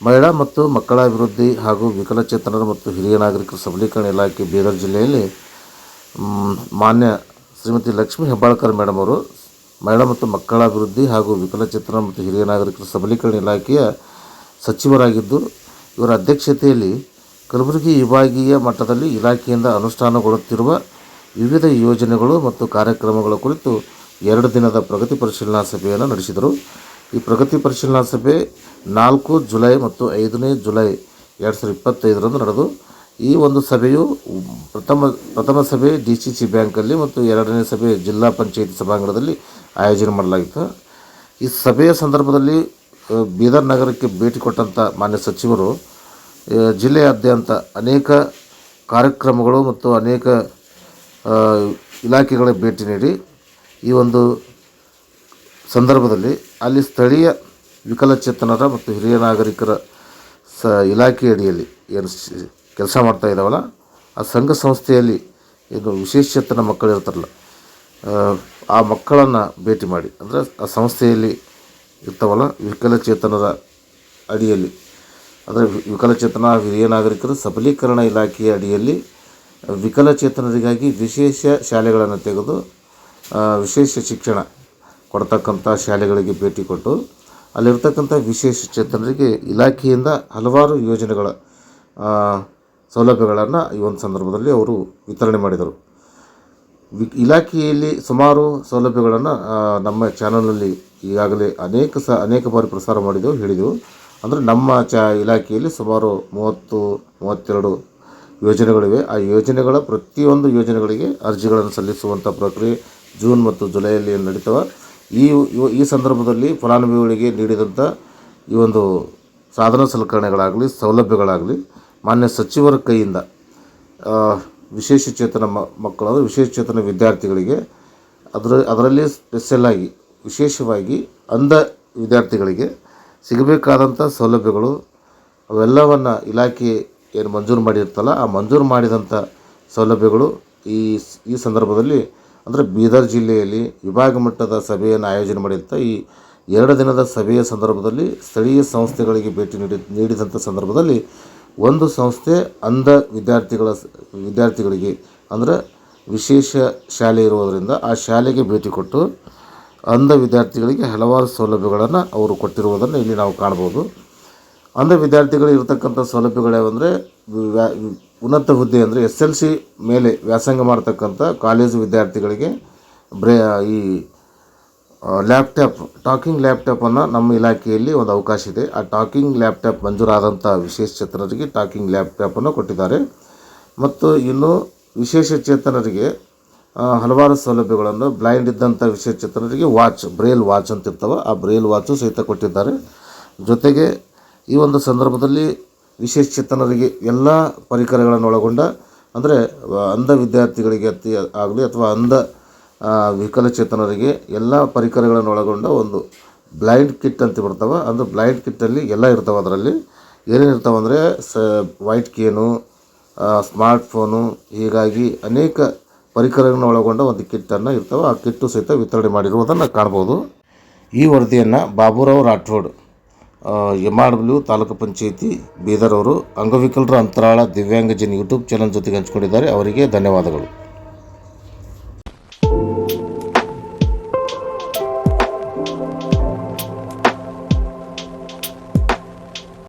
ಮಹಿಳಾ ಮತ್ತು ಮಕ್ಕಳ ಅಭಿವೃದ್ಧಿ ಹಾಗೂ ವಿಕಲಚೇತನರು ಮತ್ತು ಹಿರಿಯ ನಾಗರಿಕರ ಸಬಲೀಕರಣ ಇಲಾಖೆ ಬೀದರ್ ಜಿಲ್ಲೆಯಲ್ಲಿ ಮಾನ್ಯ ಶ್ರೀಮತಿ ಲಕ್ಷ್ಮೀ ಹೆಬ್ಬಾಳ್ಕರ್ ಮೇಡಮ್ ಅವರು ಮಹಿಳಾ ಮತ್ತು ಮಕ್ಕಳ ಅಭಿವೃದ್ಧಿ ಹಾಗೂ ವಿಕಲಚೇತನ ಮತ್ತು ಹಿರಿಯ ನಾಗರಿಕರ ಸಬಲೀಕರಣ ಇಲಾಖೆಯ ಸಚಿವರಾಗಿದ್ದು, ಇವರ ಅಧ್ಯಕ್ಷತೆಯಲ್ಲಿ ಕಲಬುರಗಿ ವಿಭಾಗೀಯ ಮಟ್ಟದಲ್ಲಿ ಇಲಾಖೆಯಿಂದ ಅನುಷ್ಠಾನಗೊಳ್ಳುತ್ತಿರುವ ವಿವಿಧ ಯೋಜನೆಗಳು ಮತ್ತು ಕಾರ್ಯಕ್ರಮಗಳ ಕುರಿತು ಎರಡು ದಿನದ ಪ್ರಗತಿ ಪರಿಶೀಲನಾ ಸಭೆಯನ್ನು ನಡೆಸಿದರು. ಈ ಪ್ರಗತಿ ಪರಿಶೀಲನಾ ಸಭೆ ನಾಲ್ಕು ಜುಲೈ ಮತ್ತು ಐದನೇ ಜುಲೈ ಎರಡು ಸಾವಿರದ ಇಪ್ಪತ್ತೈದರಂದು ನಡೆದು, ಈ ಒಂದು ಸಭೆಯು ಪ್ರಥಮ ಪ್ರಥಮ ಸಭೆ ಡಿ ಸಿ ಸಿ ಬ್ಯಾಂಕಲ್ಲಿ ಮತ್ತು ಎರಡನೇ ಸಭೆ ಜಿಲ್ಲಾ ಪಂಚಾಯಿತಿ ಸಭಾಂಗಣದಲ್ಲಿ ಆಯೋಜನೆ ಮಾಡಲಾಗಿತ್ತು. ಈ ಸಭೆಯ ಸಂದರ್ಭದಲ್ಲಿ ಬೀದರ್ ನಗರಕ್ಕೆ ಭೇಟಿ ಕೊಟ್ಟಂಥ ಮಾನ್ಯ ಸಚಿವರು ಜಿಲ್ಲೆಯಾದ್ಯಂತ ಅನೇಕ ಕಾರ್ಯಕ್ರಮಗಳು ಮತ್ತು ಅನೇಕ ಇಲಾಖೆಗಳ ಭೇಟಿ ನೀಡಿ ಈ ಒಂದು ಸಂದರ್ಭದಲ್ಲಿ ಅಲ್ಲಿ ಸ್ಥಳೀಯ ವಿಕಲಚೇತನರ ಮತ್ತು ಹಿರಿಯ ನಾಗರಿಕರ ಸ ಇಲಾಖೆಯಡಿಯಲ್ಲಿ ಏನು ಕೆಲಸ ಮಾಡ್ತಾ ಇದ್ದಾವಲ್ಲ ಆ ಸಂಘ ಸಂಸ್ಥೆಯಲ್ಲಿ ಏನು ವಿಶೇಷಚೇತನ ಮಕ್ಕಳು ಇರ್ತಾರಲ್ಲ ಆ, ಆ ಮಕ್ಕಳನ್ನು ಭೇಟಿ ಮಾಡಿ. ಅಂದರೆ ಆ ಸಂಸ್ಥೆಯಲ್ಲಿ ಇರ್ತಾವಲ್ಲ ವಿಕಲಚೇತನರ ಅಡಿಯಲ್ಲಿ. ಅಂದರೆ ವಿಕಲಚೇತನ ಹಿರಿಯ ನಾಗರಿಕರ ಸಬಲೀಕರಣ ಇಲಾಖೆಯ ಅಡಿಯಲ್ಲಿ ವಿಕಲಚೇತನರಿಗಾಗಿ ವಿಶೇಷ ಶಾಲೆಗಳನ್ನು ತೆಗೆದು ವಿಶೇಷ ಶಿಕ್ಷಣ ಕೊಡ್ತಕ್ಕಂಥ ಶಾಲೆಗಳಿಗೆ ಭೇಟಿ ಕೊಟ್ಟು ಅಲ್ಲಿರ್ತಕ್ಕಂಥ ವಿಶೇಷ ಚೇತನರಿಗೆ ಇಲಾಖೆಯಿಂದ ಹಲವಾರು ಯೋಜನೆಗಳ ಸೌಲಭ್ಯಗಳನ್ನು ಈ ಒಂದು ಸಂದರ್ಭದಲ್ಲಿ ಅವರು ವಿತರಣೆ ಮಾಡಿದರು. ವಿ ಇಲಾಖೆಯಲ್ಲಿ ಸುಮಾರು ಸೌಲಭ್ಯಗಳನ್ನು ನಮ್ಮ ಚಾನಲ್ನಲ್ಲಿ ಈಗಾಗಲೇ ಅನೇಕ ಸ, ಅನೇಕ ಬಾರಿ ಪ್ರಸಾರ ಮಾಡಿದೆವು, ಹೇಳಿದೆವು. ಅಂದರೆ ನಮ್ಮ ಚ, ಇಲಾಖೆಯಲ್ಲಿ ಸುಮಾರು ಮೂವತ್ತು, ಮೂವತ್ತೆರಡು ಯೋಜನೆಗಳಿವೆ. ಆ ಯೋಜನೆಗಳ ಪ್ರತಿಯೊಂದು ಯೋಜನೆಗಳಿಗೆ ಅರ್ಜಿಗಳನ್ನು ಸಲ್ಲಿಸುವಂಥ ಪ್ರಕ್ರಿಯೆ ಜೂನ್ ಮತ್ತು ಜುಲೈಯಲ್ಲಿ ನಡೀತವೆ. ಈ ಈ ಸಂದರ್ಭದಲ್ಲಿ ಫಲಾನುಭವಿಗಳಿಗೆ ನೀಡಿದಂಥ ಈ ಒಂದು ಸಾಧನ ಸಲಕರಣೆಗಳಾಗಲಿ, ಸೌಲಭ್ಯಗಳಾಗಲಿ ಮಾನ್ಯ ಸಚಿವರ ಕೈಯಿಂದ ವಿಶೇಷ ಚೇತನ ಮಕ್ಕಳಾದ ವಿಶೇಷ ಚೇತನ ವಿದ್ಯಾರ್ಥಿಗಳಿಗೆ ಅದರ, ಅದರಲ್ಲಿ ಸ್ಪೆಷಲ್ಲಾಗಿ ವಿಶೇಷವಾಗಿ ಅಂಧ ವಿದ್ಯಾರ್ಥಿಗಳಿಗೆ ಸಿಗಬೇಕಾದಂಥ ಸೌಲಭ್ಯಗಳು ಅವೆಲ್ಲವನ್ನು ಇಲಾಖೆ ಏನು ಮಂಜೂರು ಮಾಡಿರ್ತಲ್ಲ ಆ ಮಂಜೂರು ಮಾಡಿದಂಥ ಸೌಲಭ್ಯಗಳು ಈ ಈ ಸಂದರ್ಭದಲ್ಲಿ ಅಂದರೆ ಬೀದರ್ ಜಿಲ್ಲೆಯಲ್ಲಿ ವಿಭಾಗ ಮಟ್ಟದ ಸಭೆಯನ್ನು ಆಯೋಜನೆ ಮಾಡಿದಂಥ ಈ ಎರಡು ದಿನದ ಸಭೆಯ ಸಂದರ್ಭದಲ್ಲಿ ಸ್ಥಳೀಯ ಸಂಸ್ಥೆಗಳಿಗೆ ಭೇಟಿ ನೀಡಿ ನೀಡಿದಂಥ ಸಂದರ್ಭದಲ್ಲಿ ಒಂದು ಸಂಸ್ಥೆ ಅಂಧ ವಿದ್ಯಾರ್ಥಿಗಳ ವಿದ್ಯಾರ್ಥಿಗಳಿಗೆ ಅಂದರೆ ವಿಶೇಷ ಶಾಲೆ ಇರುವುದರಿಂದ ಆ ಶಾಲೆಗೆ ಭೇಟಿ ಕೊಟ್ಟು ಅಂಧ ವಿದ್ಯಾರ್ಥಿಗಳಿಗೆ ಹಲವಾರು ಸೌಲಭ್ಯಗಳನ್ನು ಅವರು ಕೊಟ್ಟಿರುವುದನ್ನು ಇಲ್ಲಿ ನಾವು ಕಾಣ್ಬೋದು ಅಂಧ ವಿದ್ಯಾರ್ಥಿಗಳು ಇರತಕ್ಕಂಥ ಸೌಲಭ್ಯಗಳ್ಯಾವಂದರೆ ಉನ್ನತ ಹುದ್ದೆ ಅಂದರೆ ಎಸ್ ಎಲ್ ಸಿ ಮೇಲೆ ವ್ಯಾಸಂಗ ಮಾಡ್ತಕ್ಕಂಥ ಕಾಲೇಜು ವಿದ್ಯಾರ್ಥಿಗಳಿಗೆ ಬ್ರೇ, ಈ ಲ್ಯಾಪ್ಟಾಪ್, ಟಾಕಿಂಗ್ ಲ್ಯಾಪ್ಟಾಪನ್ನು ನಮ್ಮ ಇಲಾಖೆಯಲ್ಲಿ ಒಂದು ಅವಕಾಶ ಇದೆ. ಆ ಟಾಕಿಂಗ್ ಲ್ಯಾಪ್ಟಾಪ್ ಮಂಜೂರಾದಂಥ ವಿಶೇಷ ಚೇತನರಿಗೆ ಟಾಕಿಂಗ್ ಲ್ಯಾಪ್ಟಾಪನ್ನು ಕೊಟ್ಟಿದ್ದಾರೆ. ಮತ್ತು ಇನ್ನು ವಿಶೇಷ ಚೇತನರಿಗೆ ಹಲವಾರು ಸೌಲಭ್ಯಗಳನ್ನು, ಬ್ಲೈಂಡ್ ಇದ್ದಂಥ ವಿಶೇಷ ಚೇತನರಿಗೆ ವಾಚ್, ಬ್ರೇಲ್ ವಾಚ್ ಅಂತ ಇರ್ತವೆ ಆ ಬ್ರೇಲ್ ವಾಚು ಸಹಿತ ಕೊಟ್ಟಿದ್ದಾರೆ. ಜೊತೆಗೆ ಈ ಒಂದು ಸಂದರ್ಭದಲ್ಲಿ ವಿಶೇಷ ಚೇತನರಿಗೆ ಎಲ್ಲ ಪರಿಕರಗಳನ್ನು ಒಳಗೊಂಡ ಅಂದರೆ ಅಂಧ ವಿದ್ಯಾರ್ಥಿಗಳಿಗೆ ಅತಿ ಆಗಲಿ ಅಥವಾ ಅಂಧ ವಿಕಲಚೇತನರಿಗೆ ಎಲ್ಲ ಪರಿಕರಗಳನ್ನು ಒಳಗೊಂಡ ಒಂದು ಬ್ಲೈಂಡ್ ಕಿಟ್ ಅಂತ ಬರ್ತವೆ. ಅಂದ್ರೆ ಬ್ಲೈಂಡ್ ಕಿಟ್ಟಲ್ಲಿ ಎಲ್ಲ ಇರ್ತಾವೆ ಅದರಲ್ಲಿ. ಏನೇನು ಇರ್ತಾವೆ ಅಂದರೆ, ಸ, ವೈಟ್ ಕೇನು ಸ್ಮಾರ್ಟ್ ಫೋನು, ಹೀಗಾಗಿ ಅನೇಕ ಪರಿಕರಗಳನ್ನು ಒಳಗೊಂಡ ಒಂದು ಕಿಟ್ಟನ್ನು ಇರ್ತವೆ. ಆ ಕಿಟ್ಟು ಸಹಿತ ವಿತರಣೆ ಮಾಡಿರುವುದನ್ನು ಕಾಣ್ಬೋದು. ಈ ವರದಿಯನ್ನು Baburao Rathod M R W taluk panchayat Bidar ಅವರು ಅಂಗವಿಕಲರ ಅಂತರಾಳ ದಿವ್ಯಾಂಗಜನ್ ಯೂಟ್ಯೂಬ್ ಚಾನಲ್ ಜೊತೆಗೆ ಹಂಚಿಕೊಂಡಿದ್ದಾರೆ ಅವರಿಗೆ ಧನ್ಯವಾದಗಳು